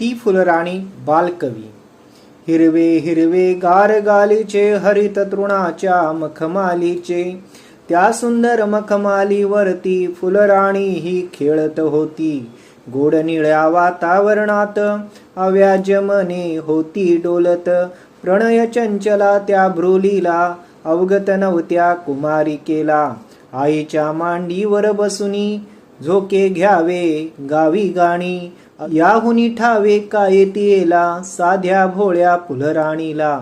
ती फुलराणी बालकवी. हिरवे हिरवे गार गालीचे हरित तृणाच्या मखमालीचे. त्या सुंदर मखमालीवरती फुलराणी ही खेळत होती. गोड निळ्या वातावरणात अव्याज मने होती डोलत. प्रणय चंचला त्या भ्रुलीला अवगत नव्हत्या कुमारिकेला आईच्या मांडीवर बसुनी झोके घ्यावे गावी गाणी. याहुनी ठावे का येतीला साध्या भोळ्या फुलराणीला.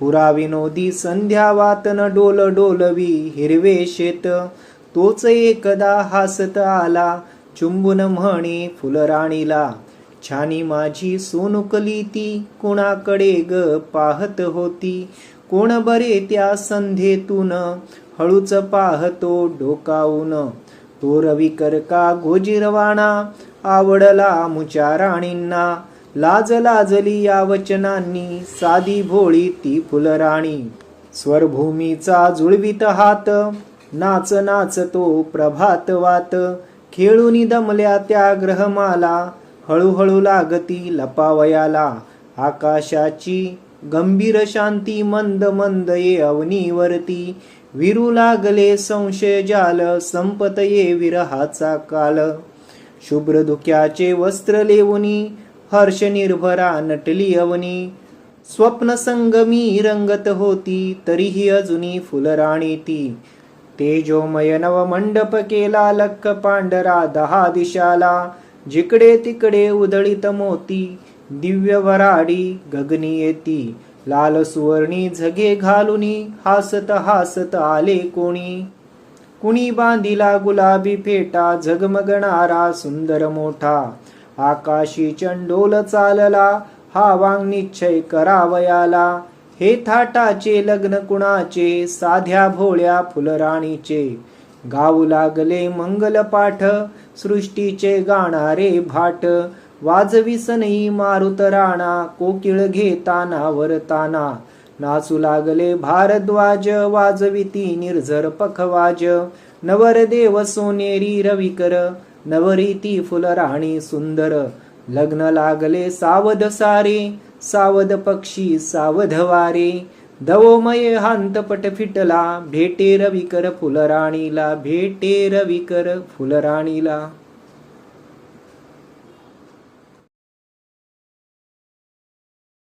पुरा विनोदी संध्या वातन डोल डोलवी हिरवे शेत. तोच एकदा हासत आला चुंबून म्हणे फुलराणीला. छानी माझी सोनुकली ती कुणाकडे ग पाहत होती? कोण बरे त्या संध्येतून हळूच पाहतो डोकावून तो रविकर का गोजीरवाणा? आवडला मुच्या राणींना. लाज लाजली या वचनांनी साधी भोळी ती फुलराणी. स्वरभूमीचा जुळवीत हात नाच नाच तो प्रभात वात. खेळूनी दमल्या त्या ग्रहमाला हळूहळू लागती लपावयाला. आकाशाची गंभीर शांती मंद मंद ये अवनीवरती. विरू लागले संशय जाल संपत ये विरहाचा काल. शुभ्र धुक्याचे वस्त्र लेवनी हर्ष निर्भरा नटली अवनी. स्वप्न संगमी रंगत होती तरीही अजुनी फुलराणी ती तेजोमय नव मंडप केला लख पांढरा दहा दिशाला. जिकडे तिकडे उदळित मोती दिव्य वराडी गगनी येती. लाल सुवर्णी झगे घालुनी हासत हासत आले कोणी. कुणी बांधिला गुलाबी फेटा झगमगणारा सुंदर मोठा. आकाशी चंडोल चालला हा वांग निश्चय करावयाला हे थाटाचे लग्न कुणाचे? साध्या भोळ्या फुलराणीचे. गाऊ लागले मंगल पाठ सृष्टीचे गाणारे भाट. वाजवी मारुत राणा कोकिळ घेताना वरताना. नाचू लागले भारद्वाज वाजविती निर्झर पखवाज. नवरदेव सोनेरी रविकर नवरीती फुलराणी सुंदर. लग्न लागले सावध सारे सावध पक्षी सावध वारे. दवोमय हांतपट फिटला भेटे रविकर फुलराणीला भेटे रविकर फुलराणीला.